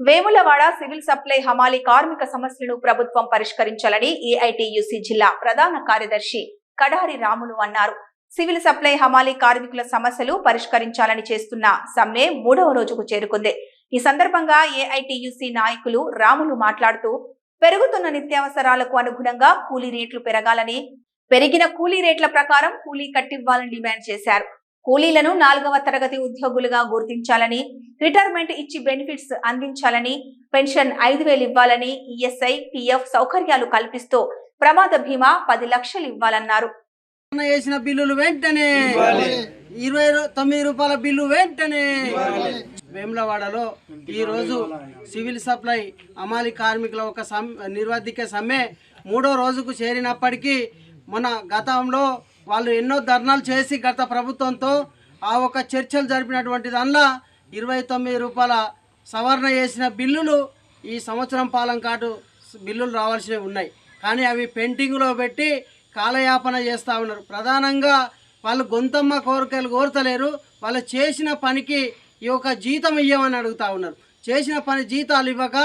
Vemulawada civil supply హమాలి కార్మిక సమస్యలను ప్రభుత్వం పరిష్కరించాలని ఏఐటియుసి జిల్లా ప్రధాన కార్యదర్శి కడారి రాములు అన్నారు. సివిల్ సప్లై హమాలి కార్మికుల సమస్యలు పరిష్కరించాలని చేస్తున్న సమ్మె మూడవ రోజుకు చేరుకుంది. ఈ సందర్భంగా ఏఐటియుసి నాయకులు రాములు మాట్లాడుతూ పెరుగుతున్న నిత్యావసరాలకు అనుగుణంగా కూలీ రేట్లు పెరగాలని పెరిగిన కూలీ రేట్ల ప్రకారం కూలీ కట్టివ్వాలని డిమాండ్ చేశారు. కూలీలను నాలుగవ తరగతి ఉద్యోగులుగా గుర్తించాలని రిటైర్మెంట్ ఇచ్చి బెనిఫిట్స్ అందించాలని పెన్షన్ ఐదు వేలు ఇవ్వాలని ఈఎస్ఐ పిఎఫ్ సౌకర్యాలు కల్పిస్తూ ప్రమాద బీమా పది లక్షలు ఇవ్వాలన్నారు. వేసిన బిల్లులు వెంటనే ఇరవై తొమ్మిది రూపాయల బిల్లు వెంటనే వేములవాడలో ఈ రోజు సివిల్ సప్లై అమాలి కార్మికుల ఒక సమ్ నిర్వర్తిక సమ్మె మూడో రోజుకు చేరినప్పటికీ మన గతంలో వాళ్ళు ఎన్నో ధర్నాలు చేసి గత ప్రభుత్వంతో ఆ ఒక చర్చలు జరిపినటువంటి దానిలో ఇరవై తొమ్మిది రూపాయల సవరణ చేసిన బిల్లులు ఈ సంవత్సరం పాలం కాటు బిల్లులు రావాల్సినవి ఉన్నాయి. కానీ అవి పెండింగ్లో పెట్టి కాలయాపన చేస్తూ ఉన్నారు. ప్రధానంగా వాళ్ళు గొంతమ్మ కోరికలు కోరతలేరు. వాళ్ళు చేసిన పనికి ఈ యొక్క జీతం ఇవ్వమని అడుగుతా ఉన్నారు. చేసిన పని జీతాలు ఇవ్వక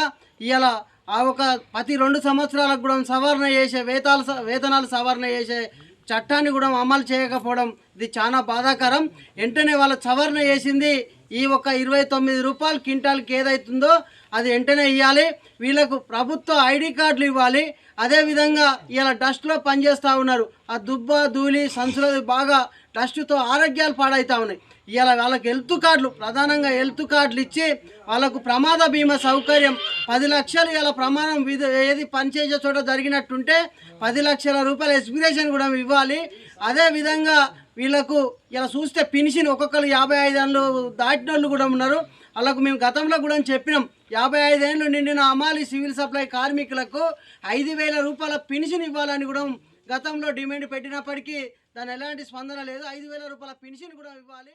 ఇలా ఆ ఒక ప్రతి రెండు సంవత్సరాలకు కూడా సవరణ చేసే వేతాలు వేతనాలు సవరణ చేసే చట్టాన్ని కూడా అమలు చేయకపోవడం ఇది చాలా బాధాకరం. వెంటనే వాళ్ళ సవరణ చేసింది ఈ ఒక ఇరవై తొమ్మిది రూపాయలు క్వింటాల్కి ఏదైతుందో అది వెంటనే ఇవ్వాలి వీళ్ళకు ప్రభుత్వ ఐడి కార్డులు ఇవ్వాలి. అదేవిధంగా ఇలా డస్ట్లో పనిచేస్తూ ఉన్నారు. ఆ దుబ్బ ధూళి సంచులది బాగా డస్ట్తో ఆరోగ్యాలు పాడవుతూ ఉన్నాయి. ఇలా వాళ్ళకి హెల్త్ కార్డులు ప్రధానంగా హెల్త్ కార్డులు ఇచ్చి వాళ్ళకు ప్రమాద బీమా సౌకర్యం పది లక్షలు ఇలా ప్రమాణం విధ ఏది పనిచేసే చోట జరిగినట్టుంటే పది లక్షల రూపాయల ఎక్స్పిరేషన్ కూడా ఇవ్వాలి. అదే విధంగా వీళ్ళకు ఇలా చూస్తే పెన్షన్ ఒక్కొక్కరు యాభై ఐదు దాటినోళ్ళు కూడా ఉన్నారు. వాళ్ళకు మేము గతంలో కూడా చెప్పినాం యాభై ఐదేళ్ళు నిండిన అమాలి సివిల్ సప్లై కార్మికులకు ఐదు వేల రూపాయల పెన్షన్ ఇవ్వాలని కూడా గతంలో డిమాండ్ పెట్టినప్పటికీ దాని ఎలాంటి స్పందన లేదు. ఐదు వేల రూపాయల పెన్షన్ కూడా ఇవ్వాలి.